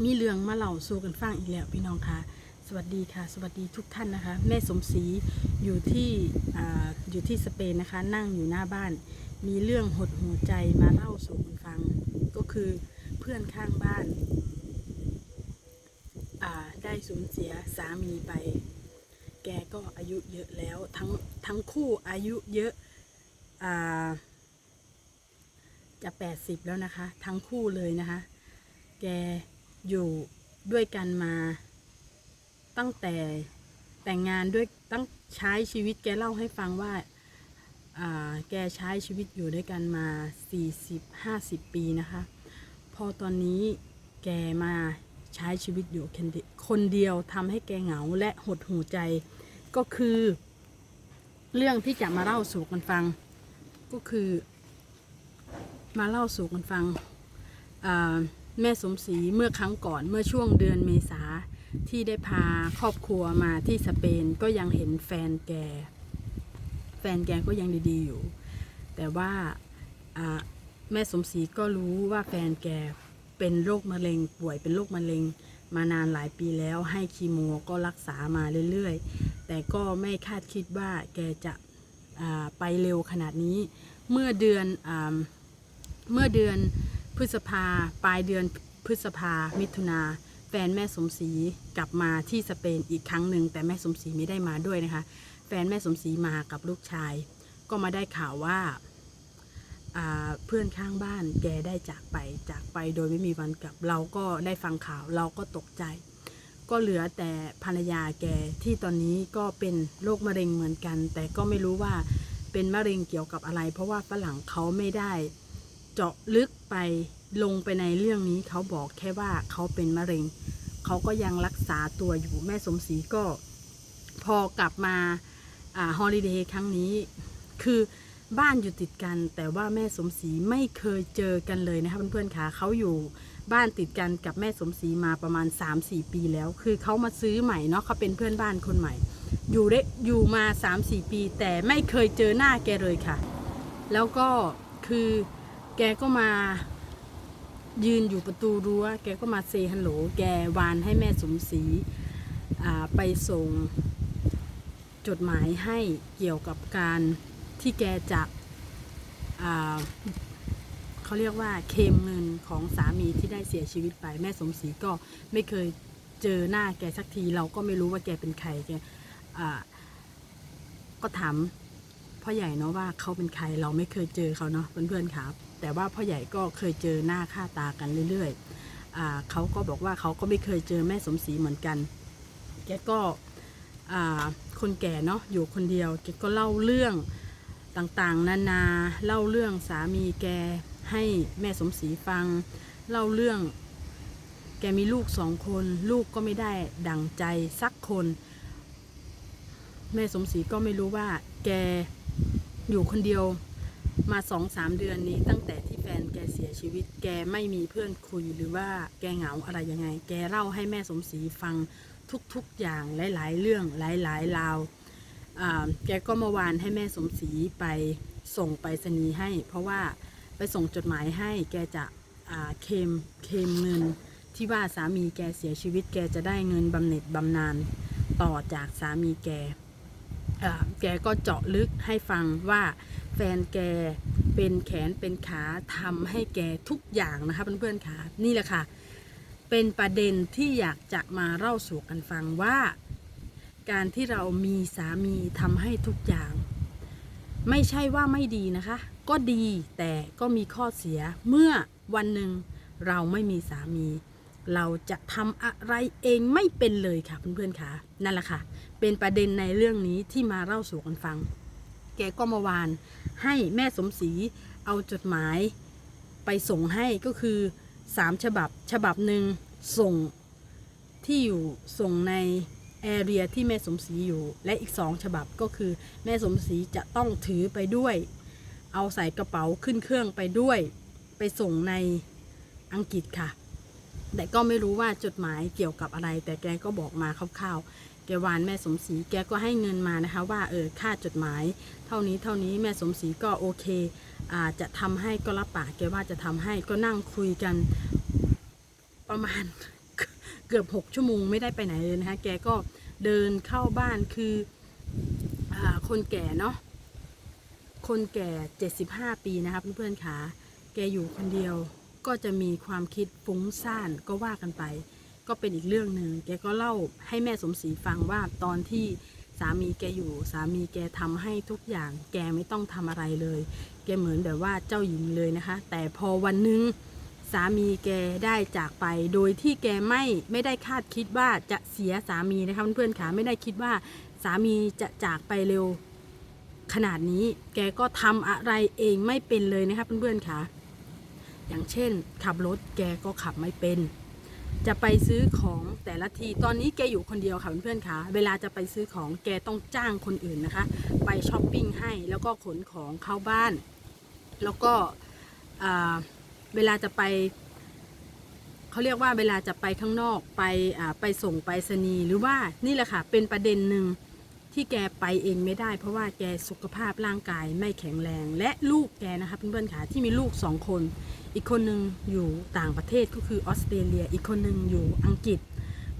มีเรื่องมาเล่าสู่กันฟังอีกแล้วพี่น้องคะสวัสดีค่ะ สวัสดีทุกท่านนะคะ แม่สมศรีอยู่ที่ออยู่ที่สเปนนะคะ นั่งอยู่หน้าบ้าน มีเรื่องหดหูใจมาเล่าสู่กันฟัง ก็คือเพื่อนข้างบ้านได้สูญเสียสามีไป แกก็อายุเยอะแล้วทั้งทั้งคู่อายุเยอะอ่าจะ 80 แล้วนะคะ ทั้งคู่เลยนะคะ แก อยู่ด้วยกันมา ตั้งแต่แต่งงานด้วยตั้งใช้ชีวิตแกเล่าให้ฟังว่าอ่าแกใช้ชีวิตอยู่ด้วยกันมา 40-50 ปีนะคะ พอตอนนี้แกมาใช้ชีวิตอยู่คนเดียวคนเดียวทำให้แกเหงาและหดหูใจ ก็คือ เรื่องที่จะมาเล่าสู่กันฟัง ก็คือ มาเล่าสู่กันฟังอ่า แม่สมศรีเมื่อครั้งก่อนเมื่อช่วงเดือนเมษาที่ได้พาครอบครัวมาที่สเปนก็ยังเห็นแฟนแก แฟนแกก็ยังดีๆอยู่ แต่ว่าแม่สมศรีก็รู้ว่าแฟนแกเป็นโรคมะเร็งป่วยเป็นโรคมะเร็งมานานหลายปีแล้วให้คีโมก็รักษามาเรื่อยๆ แต่ก็ไม่คาดคิดว่าแกจะไปเร็วขนาดนี้ เมื่อเดือนอเมื่อเดือน พฤษภาปลายเดือนพฤษภามิถุนาแฟนแม่สมศรีกลับมาที่สเปนอีกครั้งหนึ่งแต่แม่สมศรีไม่ได้มาด้วยนะคะ แฟนแม่สมศรีมากับลูกชาย ก็มาได้ข่าวว่าาเพื่อนข้างบ้านแกได้จากไปจากไปโดยไม่มีวันกลับ เราก็ได้ฟังข่าวเราก็ตกใจ ก็เหลือแต่ภรรยาแกที่ตอนนี้ก็เป็นโรคมะเร็งเหมือนกัน แต่ก็ไม่รู้ว่าเป็นมะเร็งเกี่ยวกับอะไร เพราะว่าฝรั่งเขาไม่ได้ เจาะลึกไปลงไปในเรื่องนี้เขาบอกแค่ว่าเขาเป็นมะเร็ง เขาก็ยังรักษาตัวอยู่แม่สมศรีก็พอกลับมาฮอลิเดย์ครั้งนี้ คือบ้านอยู่ติดกัน แต่ว่าแม่สมศรีไม่เคยเจอกันเลยนะคะเพื่อนๆค่ะเขาอยู่บ้านติดกันกับแม่สมศรีมาประมาณ 3-4 ปีแล้ว คือเขามาซื้อใหม่เนาะเขาเป็นเพื่อนบ้านคนใหม่ อยู่ได้อยู่มา 3-4 ปี แต่ไม่เคยเจอหน้าแกเลยค่ะ แล้วก็คือ แกก็มายืนอยู่ประตูรั้ว แกก็มาเซฮัลโหล แกวานให้แม่สมศรีอ่าไปส่งจดหมายให้เกี่ยวกับการที่แกจะอ่าเขาเรียกว่าเคมเงินของสามีที่ได้เสียชีวิตไป แม่สมศรีก็ไม่เคยเจอหน้าแกสักที เราก็ไม่รู้ว่าแกเป็นใครแกอ่าก็ถาม พ่อใหญ่เนาะว่าเขาเป็นใครเราไม่เคยเจอเขาเนาะเพื่อนๆครับ แต่ว่าพ่อใหญ่ก็เคยเจอหน้าค่าตากันเรื่อยๆอเขาก็บอกว่าเขาก็ไม่เคยเจอแม่สมศรีเหมือนกัน แกก็คนแก่เนาะอยู่คนเดียวแกก็เล่าเรื่องต่างๆ นานาเล่าเรื่องสามีแกให้แม่สมศรีฟัง เล่าเรื่อง แกมีลูกสองคน ลูกก็ไม่ได้ดั่งใจสักคน แม่สมศรีก็ไม่รู้ว่า แก อยู่คนเดียวมาสองสามเดือนนี้ ตั้งแต่ที่แฟนแกเสียชีวิต แกไม่มีเพื่อนคุยหรือว่าแกเหงาอะไรยังไง แกเล่าให้แม่สมศรีฟังทุกๆอย่างหลาย ๆ เรื่องหลายๆราวแกก็มาวานให้แม่สมศรีไปส่งไปรษณีย์ให้ เพราะว่าไปส่งจดหมายให้ แกจะเคมเคมเงิน ที่ว่าสามีแกเสียชีวิต แกจะได้เงินบำเหน็จบำนาญต่อจากสามีแก แกก็เจาะลึกให้ฟังว่าแฟนแกเป็นแขนเป็นขาทำให้แกทุกอย่างนะคะเพื่อนๆค่ะนี่แหละค่ะ เป็นประเด็นที่อยากจะมาเล่าสู่กันฟังว่า การที่เรามีสามีทำให้ทุกอย่าง ไม่ใช่ว่าไม่ดีนะคะ ก็ดีแต่ก็มีข้อเสียเมื่อวันหนึ่งเราไม่มีสามี เราจะทำอะไรเองไม่เป็นเลยค่ะเพื่อนๆค่ะนั่นแหละค่ะ เป็นประเด็นในเรื่องนี้ที่มาเล่าสู่กันฟัง แกก็มาวานให้แม่สมศรีเอาจดหมายไปส่งให้ก็คือสามฉบับฉบับหนึ่งส่งที่อยู่ส่งในแอเรียที่แม่สมศรีอยู่ และอีกสองฉบับก็คือ แม่สมศรีจะต้องถือไปด้วย เอาใส่กระเป๋าขึ้นเครื่องไปด้วย ไปส่งในอังกฤษค่ะ แต่ก็ไม่รู้ว่าจดหมายเกี่ยวกับอะไร แต่แกก็บอกมาคร่าวๆ แกวานแม่สมศรีแกก็ให้เงินมานะคะ ว่าเออค่าจดหมาย เท่านี้เท่านี้แม่สมศรีก็โอเคอาจะทำให้ก็รับปากแกว่าจะทำให้ก็นั่งคุยกันประมาณเกือบ6ชั่วโมงไม่ได้ไปไหนเลยนะคะ แกก็เดินเข้าบ้านคืออคนแก่เนาะคนแก่ 75 ปีนะคะเพื่อนๆค่ะแกอยู่คนเดียว ก็จะมีความคิดฟุ้งซ่านก็ว่ากันไป ก็เป็นอีกเรื่องหนึ่งแกก็เล่าให้แม่สมศรีฟังว่าตอนที่สามีแกอยู่ สามีแกทำให้ทุกอย่าง แกไม่ต้องทำอะไรเลย แกเหมือนแบบว่าเจ้าหญิงเลยนะคะ แต่พอวันหนึ่งสามีแกได้จากไป โดยที่แกไม่ไม่ได้คาดคิดว่าจะเสียสามีนะคะเพื่อนๆค่ะไม่ได้คิดว่าสามีจะจากไปเร็วขนาดนี้ แกก็ทำอะไรเองไม่เป็นเลยนะคะเพื่อนๆค่ะ อย่างเช่น ขับรถแกก็ขับไม่เป็น จะไปซื้อของแต่ละทีตอนนี้แกอยู่คนเดียวค่ะเพื่อนๆค่ะเวลาจะไปซื้อของแกต้องจ้างคนอื่นนะคะ ไปช้อปปิ้งให้แล้วก็ขนของเข้าบ้าน แล้วก็เวลาจะไปเขาเรียกว่าเวลาจะไปข้างนอกไปไปส่งไปรษณีหรือว่านี่แหละค่ะเป็นประเด็นหนึ่ง ที่แกไปเองไม่ได้ เพราะว่าแกสุขภาพร่างกายไม่แข็งแรง และลูกแกนะคะเพื่อนๆค่ะที่มีลูกสองคน อีกคนหนึ่งอยู่ต่างประเทศก็คือออสเตรเลีย อีกคนหนึ่งอยู่อังกฤษ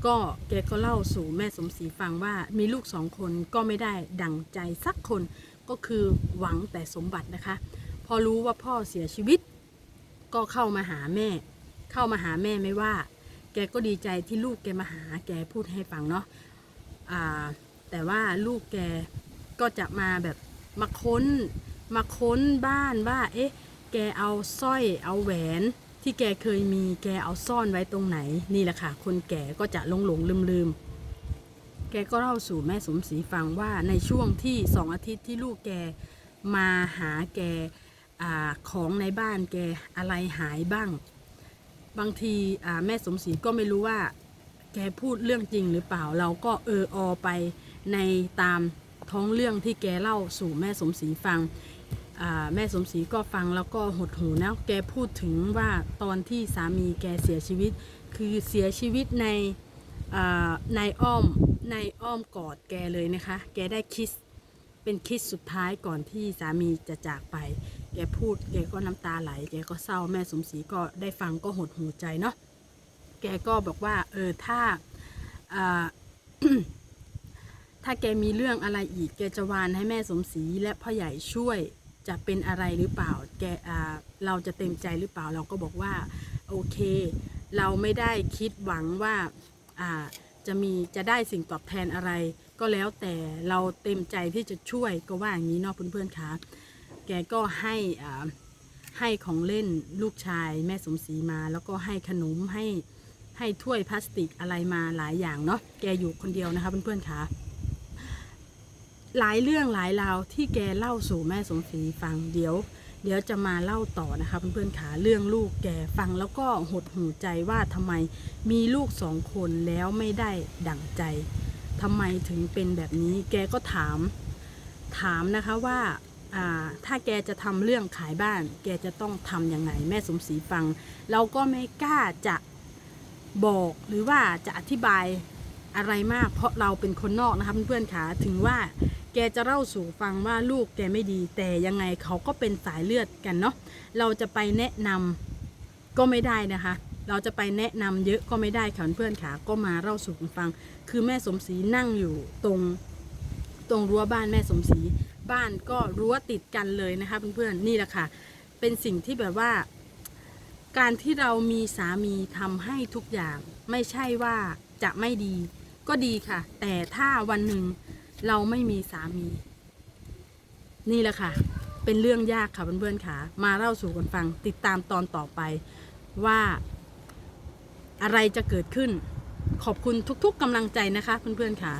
ก็แกก็เล่าสู่แม่สมศรีฟังว่ามีลูกสองคนก็ไม่ได้ดังใจสักคนก็คือหวังแต่สมบัตินะคะ พอรู้ว่าพ่อเสียชีวิต ก็เข้ามาหาแม่ เข้ามาหาแม่ไม่ว่า แกก็ดีใจที่ลูกแกมาหาแกพูดให้ฟังเนาะอ่า แต่ว่าลูกแกก็จะมาแบบมาค้น มาค้นบ้านว่า เอ๊ะ แกเอาสร้อยเอาแหวน ที่แกเคยมีแกเอาซ่อนไว้ตรงไหนนี่แหละค่ะ คนแก่ก็จะหลงหลงลืมลืมๆแกก็เล่าสู่แม่สมศรีฟังว่าในช่วงที่สองอาทิตย์ที่ลูกแกมาหาแกอของในบ้านแกอะไรหายบ้าง บางทีแม่สมศรีก็ไม่รู้ว่า แกพูดเรื่องจริงหรือเปล่าเราก็เอออไป ในตามท้องเรื่องที่แกเล่าสู่แม่สมศรีฟังแม่สมศรีก็ฟังแล้วก็หดหูนะแกพูดถึงว่าตอนที่สามีแกเสียชีวิต คือเสียชีวิตในในอ้อมในอ้อมกอดแกเลยนะคะ แกได้คิสเป็นคิสสุดท้ายก่อนที่สามีจะจากไป แกพูดแกก็น้ำตาไหล แกก็เศร้าแม่สมศรีก็ได้ฟังก็หดหูใจเนาะแกก็บอกว่าเออถ้า ถ้าแกมีเรื่องอะไรอีก แกจะวานให้แม่สมศรีและพ่อใหญ่ช่วยจะเป็นอะไรหรือเปล่า แกอ่าเราจะเต็มใจหรือเปล่า เราก็บอกว่าโอเค เราไม่ได้คิดหวังว่าอ่าจะมีจะได้สิ่งตอบแทนอะไร ก็แล้วแต่เราเต็มใจที่จะช่วยก็ว่าอย่างนี้เนาะเพื่อนๆคะแกก็ให้อ่าให้ของเล่นลูกชายแม่สมศรีมา แล้วก็ให้ขนมให้ให้ถ้วยพลาสติกอะไรมาหลายอย่างเนาะแกอยู่คนเดียวนะคะเพื่อนๆคะ หลายเรื่องหลายราวที่แกเล่าสู่แม่สมศรีฟังเดี๋ยว เดี๋ยวจะมาเล่าต่อนะคะเพื่อนๆคะเรื่องลูกแกฟังแล้วก็หดหูใจว่าทำไมมีลูกสองคนแล้วไม่ได้ดั่งใจทำไมถึงเป็นแบบนี้แกก็ถาม ถามนะคะว่าอ่าถ้าแกจะทำเรื่องขายบ้าน แกจะต้องทำยังไงแม่สมศรีฟัง เราก็ไม่กล้าจะบอกหรือว่าจะอธิบาย อะไรมาก เพราะเราเป็นคนนอกนะคะเพื่อนๆค่ะถึงว่าแกจะเล่าสู่ฟังว่าลูกแกไม่ดี แต่ยังไงเขาก็เป็นสายเลือดกันเนาะเราจะไปแนะนำก็ไม่ได้นะคะ เราจะไปแนะนำเยอะก็ไม่ได้ค่ะเพื่อนๆค่ะก็มาเล่าสู่กันฟัง คือแม่สมศรีนั่งอยู่ตรงตรงรั้วบ้านแม่สมศรีบ้านก็รั้วติดกันเลยนะคะเพื่อนๆนี่แหละค่ะ เป็นสิ่งที่แบบว่า การที่เรามีสามีทำให้ทุกอย่าง ไม่ใช่ว่าจะไม่ดี ก็ดีค่ะ แต่ถ้าวันหนึ่งเราไม่มีสามี นี่แหละค่ะ เป็นเรื่องยากค่ะเพื่อนๆค่ะ มาเล่าสู่กันฟังติดตามตอนต่อไปว่าอะไรจะเกิดขึ้น ขอบคุณทุกๆกำลังใจนะคะเพื่อนๆค่ะ